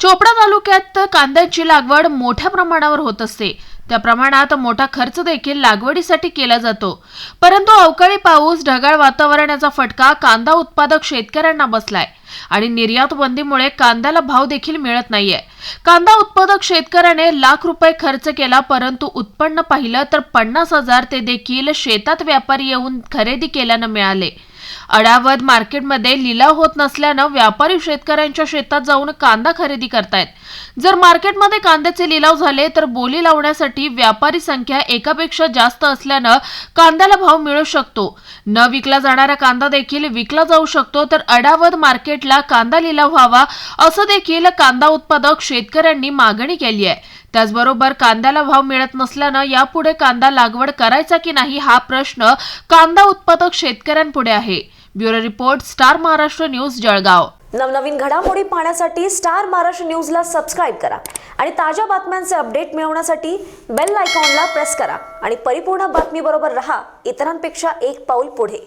चोपडा तालुक्यात कांद्याची लागवड मोठ्या प्रमाणावर होत असते. त्या प्रमाणात मोठा खर्च देखील लागवडीसाठी केला जातो. परंतु अवकाळी पाऊस ढगाळ वातावरण याचा फटका कांदा उत्पादक शेतकऱ्यांना बसलाय आणि निर्यात बंदीमुळे कांद्याला भाव देखील मिळत नाहीये. कांदा उत्पादक शेतकऱ्याने लाख रुपये खर्च केला परंतु उत्पन्न पाहिलं तर पन्नास हजार ते देखील शेतात व्यापारी येऊन खरेदी केल्यानं मिळाले. अडावत मार्केटमध्ये लिलाव होत नसल्यानं व्यापारी शेतकऱ्यांच्या शेतात जाऊन कांदा खरेदी करतायत. जर मार्केटमध्ये कांद्याचे लिलाव झाले तर बोली लावण्यासाठी व्यापारी संख्या एकापेक्षा जास्त असल्यानं कांद्याला भाव मिळू शकतो. न विकला जाणारा कांदा देखील विकला जाऊ शकतो तर अडावत मार्केटला कांदा लिलाव व्हावा असं देखील कांदा उत्पादक शेतकऱ्यांनी मागणी केली आहे. त्याचबरोबर कांद्याला भाव मिळत नसल्यानं यापुढे कांदा लागवड करायचा की नाही हा प्रश्न कांदा उत्पादक शेतकऱ्यांपुढे आहे. Bureau report star Maharashtra news Jalgaon. नवनवीन घडामोडी पाहण्यासाठी स्टार महाराष्ट्र न्यूजला सबस्क्राईब करा आणि ताज्या बातम्यांचे अपडेट मिळवण्यासाठी बेल आयकॉनला प्रेस करा आणि परिपूर्ण बातमीबरोबर रहा. इतरांपेक्षा एक पाऊल पुढे.